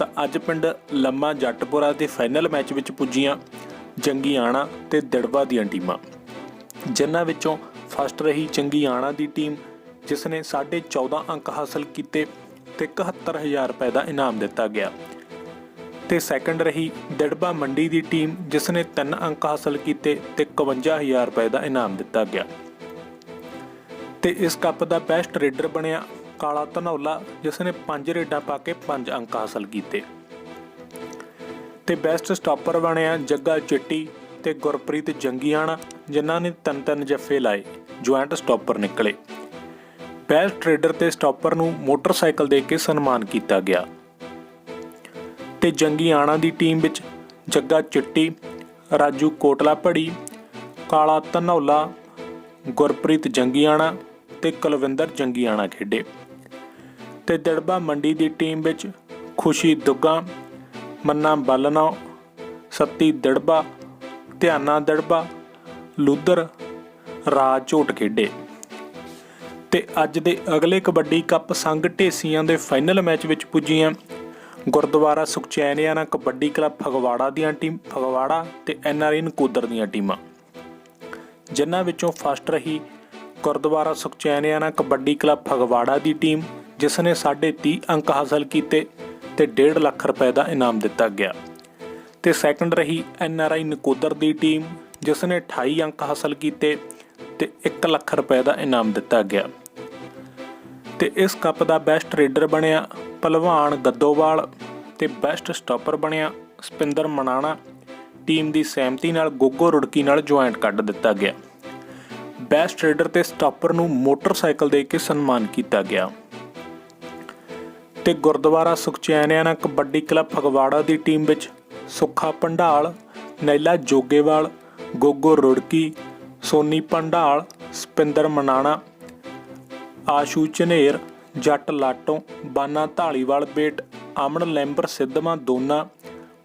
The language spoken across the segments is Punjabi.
ਤਾਂ ਅੱਜ ਪਿੰਡ ਲੰਮਾ ਜੱਟਪੁਰਾ ਦੇ ਫਾਈਨਲ ਮੈਚ ਵਿੱਚ ਪੁੱਜੀਆਂ ਜੰਗੀਆਣਾ ਤੇ ਦਿੜਬਾ ਦੀਆਂ ਟੀਮਾਂ। ਜਿਨ੍ਹਾਂ ਵਿੱਚੋਂ ਫਸਟ ਰਹੀ ਜੰਗੀਆਣਾ ਦੀ ਟੀਮ ਜਿਸ ਨੇ 14.5 ਅੰਕ ਹਾਸਲ ਕੀਤੇ ਤੇ 71000 ਰੁਪਏ ਦਾ ਇਨਾਮ ਦਿੱਤਾ ਗਿਆ। ਤੇ ਸੈਕੰਡ ਰਹੀ ਦਿੜਬਾ ਮੰਡੀ ਦੀ ਟੀਮ ਜਿਸ ਨੇ 3 ਅੰਕ ਹਾਸਲ ਕੀਤੇ ਤੇ 51000 ਰੁਪਏ ਦਾ ਇਨਾਮ ਦਿੱਤਾ ਗਿਆ। ਤੇ ਇਸ ਕੱਪ ਦਾ ਬੈਸਟ ਰੇਡਰ ਬਣਿਆ ਕਾਲਾ ਧਨੌਲਾ, ਜਿਸ ਨੇ 5 ਰੇਡਾਂ ਪਾ ਕੇ 5 ਅੰਕ ਹਾਸਲ ਕੀਤੇ। ਤੇ ਬੈਸਟ ਸਟਾਪਰ ਬਣਿਆ ਜੱਗਾ ਚਿੱਟੀ ਤੇ ਗੁਰਪ੍ਰੀਤ ਜੰਗੀਆਣਾ, ਜਿਨ੍ਹਾਂ ਨੇ ਤਿੰਨ ਤਿੰਨ ਜੱਫੇ ਲਾਏ, ਜੁਆਇੰਟ ਸਟਾਪਰ ਨਿਕਲੇ। ਬੈਸਟ ਰੇਡਰ ਤੇ ਸਟਾਪਰ ਨੂੰ ਮੋਟਰਸਾਈਕਲ ਦੇ ਕੇ ਸਨਮਾਨ ਕੀਤਾ ਗਿਆ। ਤੇ ਜੰਗੀਆਣਾ ਦੀ ਟੀਮ ਵਿੱਚ ਜੱਗਾ ਚਿੱਟੀ, ਰਾਜੂ ਕੋਟਲਾ ਭੜੀ ਕਾਲਾ ਧਨੌਲਾ, ਗੁਰਪ੍ਰੀਤ ਜੰਗੀਆਣਾ ਤੇ ਕੁਲਵਿੰਦਰ ਜੰਗੀਆਣਾ ਖੇਡੇ। ਤੇ ਦਿੜਬਾ ਮੰਡੀ ਦੀ ਟੀਮ ਵਿੱਚ ਖੁਸ਼ੀ ਦੁੱਗਾ, ਮੰਨਾ ਬਾਲਨਾ ਸੱਤੀ ਦੜਬਾ, ਧਿਆਨਾ ਦੜਬਾ ਲੁੱਦਰ ਰਾਜ ਝੋਟ ਖੇਡੇ। ਤੇ ਅੱਜ ਦੇ ਅਗਲੇ ਕਬੱਡੀ ਕੱਪ ਸੰਘ ਢੇਸੀਆਂ ਦੇ ਫਾਈਨਲ ਮੈਚ ਵਿੱਚ ਪੁੱਜੀਆਂ ਗੁਰਦੁਆਰਾ ਸੁਖਚੈਨਿਆਣਾ ਕਬੱਡੀ ਕਲੱਬ ਫਗਵਾੜਾ ਦੀਆਂ ਟੀਮ, ਫਗਵਾੜਾ ਤੇ ਐਨਆਰਆਈ ਨਕੋਦਰ ਦੀਆਂ ਟੀਮਾਂ। ਜਿਨ੍ਹਾਂ ਵਿੱਚੋਂ ਫਸਟ ਰਹੀ ਗੁਰਦੁਆਰਾ ਸੁਖਚੈਨਿਆਣਾ ਕਬੱਡੀ ਕਲੱਬ ਫਗਵਾੜਾ ਦੀ ਟੀਮ ਜਿਸ ਨੇ 30 ਅੰਕ ਹਾਸਲ ਕੀਤੇ ਤੇ 1.5 ਲੱਖ ਰੁਪਏ ਦਾ ਇਨਾਮ ਦਿੱਤਾ ਗਿਆ। ਤੇ ਸੈਕੰਡ ਰਹੀ ਐੱਨ ਆਰ ਆਈ ਨਕੋਦਰ ਦੀ ਟੀਮ ਜਿਸ ਨੇ 28 ਅੰਕ ਹਾਸਲ ਕੀਤੇ ਤੇ 1 ਲੱਖ ਰੁਪਏ ਦਾ ਇਨਾਮ ਦਿੱਤਾ ਗਿਆ। ਤੇ ਇਸ ਕੱਪ ਦਾ ਬੈਸਟ ਰੇਡਰ ਬਣਿਆ ਪਹਿਲਵਾਨ ਗੱਦੋਵਾਲ ਤੇ ਬੈਸਟ ਸਟਾਪਰ ਬਣਿਆ ਸਪਿੰਦਰ ਮਨਾਣਾ। ਟੀਮ ਦੀ ਸਹਿਮਤੀ ਨਾਲ ਗੋਗੋ ਰੁੜਕੀ ਨਾਲ ਜੁਆਇੰਟ ਕੱਢ ਦਿੱਤਾ ਗਿਆ। ਬੈਸਟ ਰੇਡਰ ਤੇ ਸਟਾਪਰ ਨੂੰ ਮੋਟਰਸਾਈਕਲ ਦੇ ਕੇ ਸਨਮਾਨ ਕੀਤਾ ਗਿਆ। ਤੇ ਗੁਰਦੁਆਰਾ ਸੁਖਚੈਨਿਆਣਾ ਕਬੱਡੀ ਕਲੱਬ ਫਗਵਾੜਾ ਦੀ ਟੀਮ ਵਿੱਚ ਸੁੱਖਾ ਪੰਡਾਲ, ਨੈਲਾ ਜੋਗੇਵਾਲ, ਗੋਗੋ ਰੁੜਕੀ, ਸੋਨੀ ਪੰਡਾਲ, ਸਪਿੰਦਰ ਮਨਾਣਾ, ਆਸ਼ੂ ਝਨੇਰ, ਜੱਟ ਲਾਟੋਂ, ਬਾਨਾ ਢਾਲੀਵਾਲ ਬੇਟ, ਅਮਨ ਲੈਂਬਰ ਸਿੱਧਵਾਂ ਦੋਨਾ,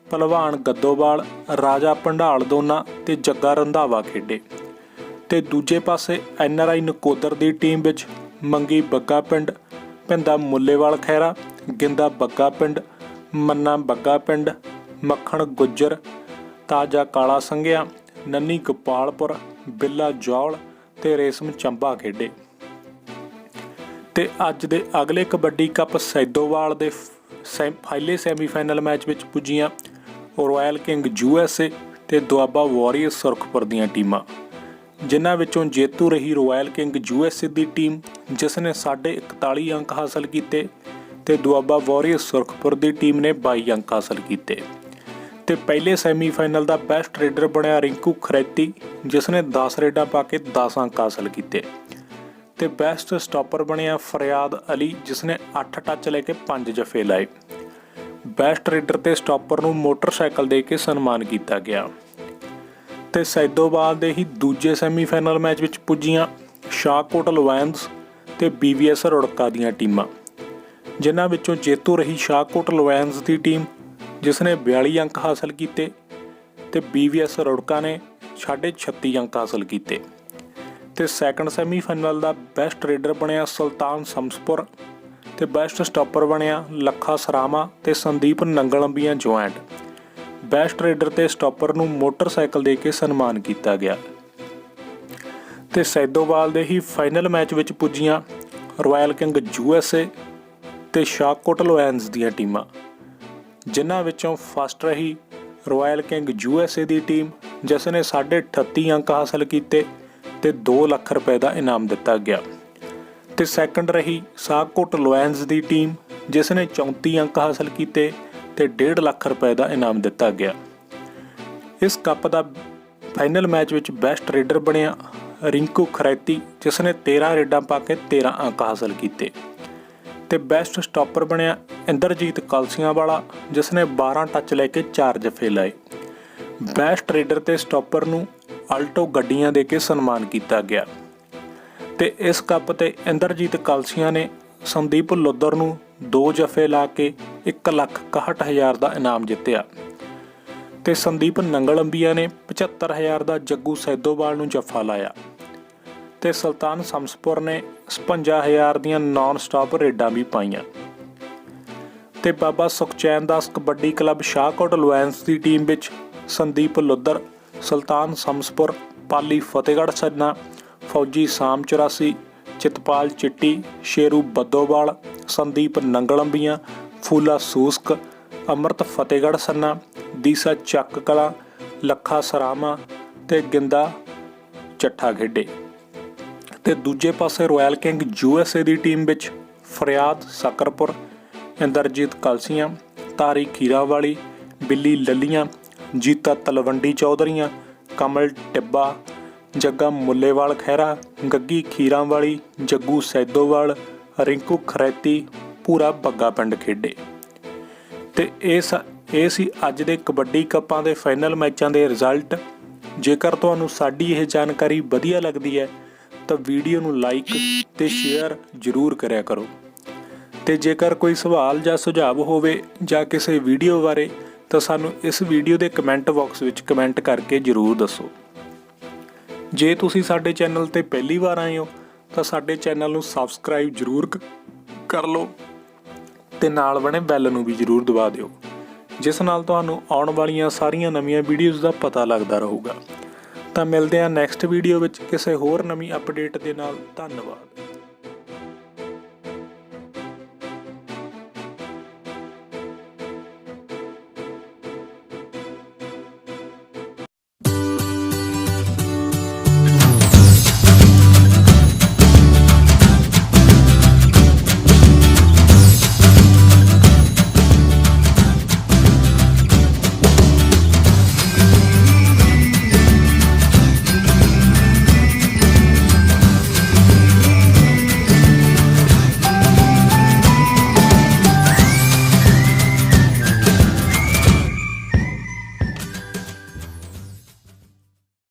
ਪਹਿਲਵਾਨ ਗੱਦੋਵਾਲ, ਰਾਜਾ ਭੰਡਾਲ ਦੋਨਾ ਤੇ ਜੱਗਾ ਰੰਧਾਵਾ ਖੇਡੇ। ਤੇ ਦੂਜੇ ਪਾਸੇ ਐਨਆਰਆਈ ਨਕੋਦਰ ਦੀ ਟੀਮ ਵਿੱਚ ਮੰਗੀ ਬੱਗਾ ਪਿੰਡ ਪਿੰਦਾ ਮੁੱਲੇਵਾਲ ਖੈਰਾ ਗਿੰਦਾ ਬੱਗਾ ਪਿੰਡ, ਮੰਨਾ ਬੱਗਾ ਪਿੰਡ, ਮੱਖਣ ਗੁੱਜਰ, ਤਾਜਾ ਕਾਲਾ ਸੰਘਿਆ, ਨੰਨੀ ਗੋਪਾਲਪੁਰ, ਬਿੱਲਾ ਜੌਲ ਤੇ ਰੇਸ਼ਮ ਚੰਬਾ ਖੇਡੇ। ਤੇ ਅੱਜ ਦੇ ਅਗਲੇ ਕਬੱਡੀ ਕੱਪ ਸੈਦੋਵਾਲ ਦੇ ਸੈ- ਪਹਿਲੇ ਸੈਮੀਫਾਈਨਲ ਮੈਚ ਵਿੱਚ ਪੁੱਜੀਆਂ Royal King U S A ਤੇ ਦੁਆਬਾ ਵਾਰੀਅਰਸ ਸੁਰਖਪੁਰ ਦੀਆਂ ਟੀਮਾਂ, ਜਿਨ੍ਹਾਂ ਵਿੱਚੋਂ ਜੇਤੂ ਰਹੀ Royal King U S A the team ਜਿਸ ਨੇ 41 ਅੰਕ ਹਾਸਲ ਕੀਤੇ ਤੇ ਦੁਆਬਾ ਵਾਰੀਅਰਸ ਸੁਰਖਪੁਰ ਦੀ ਟੀਮ ਨੇ 22 ਅੰਕ ਹਾਸਲ ਕੀਤੇ। ਤੇ ਪਹਿਲੇ ਸੈਮੀਫਾਈਨਲ ਦਾ ਬੈਸਟ ਰੇਡਰ ਬਣਿਆ ਰਿੰਕੂ ਖਰੈਤੀ ਜਿਸ ਨੇ 10 ਰੇਡਾਂ ਪਾ ਕੇ 10 ਅੰਕ ਹਾਸਲ ਕੀਤੇ। ਤੇ ਬੈਸਟ ਸਟਾਪਰ ਬਣਿਆ ਫਰਿਆਦ ਅਲੀ ਜਿਸ ਨੇ 8 ਟੱਚ ਲੈ ਕੇ 5 ਜਫੇ ਲਾਏ। ਬੈਸਟ ਰੇਡਰ ਤੇ ਸਟਾਪਰ ਨੂੰ ਮੋਟਰਸਾਈਕਲ ਦੇ ਕੇ ਸਨਮਾਨ ਕੀਤਾ ਗਿਆ। ਤੇ ਸੈਦੋਬਾਦ ਦੇ ਹੀ ਦੂਜੇ ਸੈਮੀਫਾਈਨਲ ਮੈਚ ਵਿੱਚ ਪੁੱਜੀਆਂ ਸ਼ਾਹਕੋਟ ਲਵਾਇੰਸ ਤੇ ਬੀਵੀਐਸ ਰੁੜਕਾ ਦੀਆਂ ਟੀਮਾਂ। ਜਿਨ੍ਹਾਂ ਵਿੱਚੋਂ ਜੇਤੂ ਰਹੀ ਸ਼ਾਹਕੋਟ ਲਵਾਇੰਸ ਦੀ ਟੀਮ ਜਿਸ ਨੇ 42 ਅੰਕ ਹਾਸਲ ਕੀਤੇ ਤੇ ਬੀਵੀਐਸ ਰੁੜਕਾ ਨੇ 36 ਅੰਕ ਹਾਸਲ ਕੀਤੇ। ਤੇ ਸੈਕੰਡ ਸੈਮੀਫਾਈਨਲ ਦਾ ਬੈਸਟ ਰੇਡਰ ਬਣਿਆ ਸੁਲਤਾਨ ਸਮਸਪੁਰ ਤੇ ਬੈਸਟ ਸਟਾਪਰ ਬਣਿਆ ਲੱਖਾ ਸਰਾਮਾ ਤੇ Sandeep Nanglambian joint. Best raider ਤੇ ਸਟਾਪਰ ਨੂੰ ਮੋਟਰਸਾਈਕਲ ਦੇ ਕੇ ਸਨਮਾਨ ਕੀਤਾ ਗਿਆ। ਤੇ ਸੈਦੋਵਾਲ ਦੇ ਹੀ ਫਾਈਨਲ ਮੈਚ ਵਿੱਚ ਪੁੱਜੀਆਂ Royal King U S A ਤੇ ਸ਼ਾਕੋਟ ਲੋਇਨਸ ਦੀਆਂ ਟੀਮਾਂ, ਜਿਨ੍ਹਾਂ ਵਿੱਚੋਂ ਫਸਟ ਰਹੀ Royal King U S A the team ਜਿਸ ਨੇ 38 ਅੰਕ ਹਾਸਲ ਕੀਤੇ ਤੇ 2 ਲੱਖ ਰੁਪਏ ਦਾ ਇਨਾਮ ਦਿੱਤਾ ਗਿਆ। ਤੇ ਸੈਕੰਡ ਰਹੀ ਸਾਕੋਟ ਲੋਇਨਸ ਦੀ ਟੀਮ ਜਿਸ ਨੇ 34 ਅੰਕ ਹਾਸਲ ਕੀਤੇ ਤੇ 1.5 ਲੱਖ ਰੁਪਏ ਦਾ ਇਨਾਮ ਦਿੱਤਾ ਗਿਆ। ਇਸ ਕੱਪ ਦਾ ਫਾਈਨਲ ਮੈਚ ਵਿੱਚ ਬੈਸਟ ਰੇਡਰ ਬਣਿਆ ਰਿੰਕੂ ਖਰੈਤੀ ਜਿਸ ਨੇ 13 ਰੇਡਾਂ ਪਾ ਕੇ 13 ਅੰਕ ਹਾਸਲ ਕੀਤੇ। ਤੇ ਬੈਸਟ ਸਟਾਪਰ ਬਣਿਆ ਇੰਦਰਜੀਤ ਕਲਸੀਆਂ ਵਾਲਾ ਜਿਸ ਨੇ 12 ਟੱਚ ਲੈ ਕੇ 4 ਜਫੇ ਲਾਏ। ਬੈਸਟ ਰੇਡਰ ਤੇ ਸਟਾਪਰ ਨੂੰ ਆਲਟੋ ਗੱਡੀਆਂ ਦੇ ਕੇ ਸਨਮਾਨ ਕੀਤਾ ਗਿਆ। ਤੇ ਇਸ ਕੱਪ ਤੇ ਇੰਦਰਜੀਤ ਕਲਸੀਆਂ ਨੇ ਸੰਦੀਪ ਲੁੱਦਰ ਨੂੰ 2 ਜਫੇ ਲਾ ਕੇ 161000 ਦਾ ਇਨਾਮ ਜਿੱਤਿਆ। ਤੇ ਸੰਦੀਪ ਨੰਗਲ ਨੰਗਲੰਬੀਆ ਨੇ 75000 ਦਾ ਜੱਗੂ ਸੈਦੋਵਾਲ ਨੂੰ ਜੱਫਾ ਲਾਇਆ ਤੇ ਸੁਲਤਾਨ ਸਮਸਪੁਰ ਨੇ 55000 ਦੀਆਂ ਨਾਨ ਸਟਾਪ ਰੇਡਾਂ ਵੀ ਪਾਈਆਂ। ਤੇ ਬਾਬਾ ਸੁਖਚੈਨ ਦਾਸ ਕਬੱਡੀ ਕਲੱਬ ਸ਼ਾਹਕੋਟ ਲੁਐਂਸ ਦੀ ਟੀਮ ਵਿੱਚ ਸੰਦੀਪ ਲੁੱਦਰ ਸੁਲਤਾਨ ਸਮਸਪੁਰ, ਪਾਲੀ ਫਤਿਹਗੜ੍ਹ ਸੱਜਣਾ ਫੌਜੀ ਸਾਮ 84 ਚਿਤਪਾਲ ਚਿੱਟੀ, ਸ਼ੇਰੂ ਬੱਦੋਵਾਲ, ਸੰਦੀਪ ਨੰਗਲੰਬੀਆਂ, ਫੂਲਾ ਸੂਸਕ ਅਮਰਤ ਫਤਿਹਗੜ੍ਹ ਸੰਨਾ, ਦੀਸਾ ਚੱਕ ਕਲਾ, ਲੱਖਾ ਸਰਾਮਾ ਤੇ ਗਿੰਦਾ ਚੱਠਾ ਖੇਡੇ। ਤੇ ਦੂਜੇ ਪਾਸੇ Royal King U S A the team ਵਿੱਚ ਫਰਿਆਦ ਸਕਰਪੁਰ, ਇੰਦਰਜੀਤ ਕਲਸੀਆਂ, ਤਾਰੀ ਖੀਰਾਵਾਲੀ, ਬਿੱਲੀ ਲੱਲੀਆਂ, ਜੀਤਾ ਤਲਵੰਡੀ ਚੌਧਰੀਆਂ, ਕਮਲ ਟਿੱਬਾ, ਜੱਗਾ ਮੁੱਲੇਵਾਲ ਖਹਿਰਾ, ਗੱਗੀ ਖੀਰਾਂਵਾਲੀ, ਜੱਗੂ ਸੈਦੋਵਾਲ, ਰਿੰਕੂ ਖਰੈਤੀ, ਪੂਰਾ ਬੱਗਾ ਪਿੰਡ ਖੇਡੇ। ਤੇ ਇਹ ਸ- ਇਹ ਸੀ ਅੱਜ ਦੇ ਕਬੱਡੀ ਕੱਪਾਂ ਦੇ ਫਾਈਨਲ ਮੈਚਾਂ ਦੇ ਰਿਜ਼ਲਟ। ਜੇਕਰ ਤੁਹਾਨੂੰ ਸਾਡੀ ਇਹ ਜਾਣਕਾਰੀ ਵਧੀਆ ਲੱਗਦੀ ਹੈ, ਤਾਂ ਵੀਡੀਓ ਨੂੰ ਲਾਈਕ ਤੇ ਸ਼ੇਅਰ ਜ਼ਰੂਰ ਕਰਿਆ ਕਰੋ। ਤੇ ਜੇਕਰ ਕੋਈ ਸਵਾਲ ਜਾਂ ਸੁਝਾਅ ਹੋਵੇ ਜਾਂ ਕਿਸੇ ਵੀਡੀਓ ਬਾਰੇ, ਤਾਂ ਸਾਨੂੰ ਇਸ ਵੀਡੀਓ ਦੇ ਕਮੈਂਟ ਬਾਕਸ ਵਿੱਚ ਕਮੈਂਟ ਕਰਕੇ ਜ਼ਰੂਰ ਦੱਸੋ। ਜੇ ਤੁਸੀਂ ਸਾਡੇ ਚੈਨਲ ਤੇ ਪਹਿਲੀ ਵਾਰ ਆਏ ਹੋ, ਤਾਂ ਸਾਡੇ ਚੈਨਲ ਨੂੰ ਸਬਸਕ੍ਰਾਈਬ ਜ਼ਰੂਰ ਕਰ ਲਓ। ਤੇ ਨਾਲ ਬਣੇ ਬੈਲ ਨੂੰ ਵੀ ਜ਼ਰੂਰ ਦਬਾ ਦਿਓ, ਜਿਸ ਨਾਲ ਤੁਹਾਨੂੰ ਆਉਣ ਵਾਲੀਆਂ ਸਾਰੀਆਂ ਨਵੀਆਂ ਵੀਡੀਓਜ਼ ਦਾ ਪਤਾ ਲੱਗਦਾ ਰਹੂਗਾ। ਤਾਂ ਮਿਲਦੇ ਹਾਂ ਨੈਕਸਟ ਵੀਡੀਓ ਵਿੱਚ ਕਿਸੇ ਹੋਰ ਨਵੀਂ ਅਪਡੇਟ ਦੇ ਨਾਲ। ਧੰਨਵਾਦ।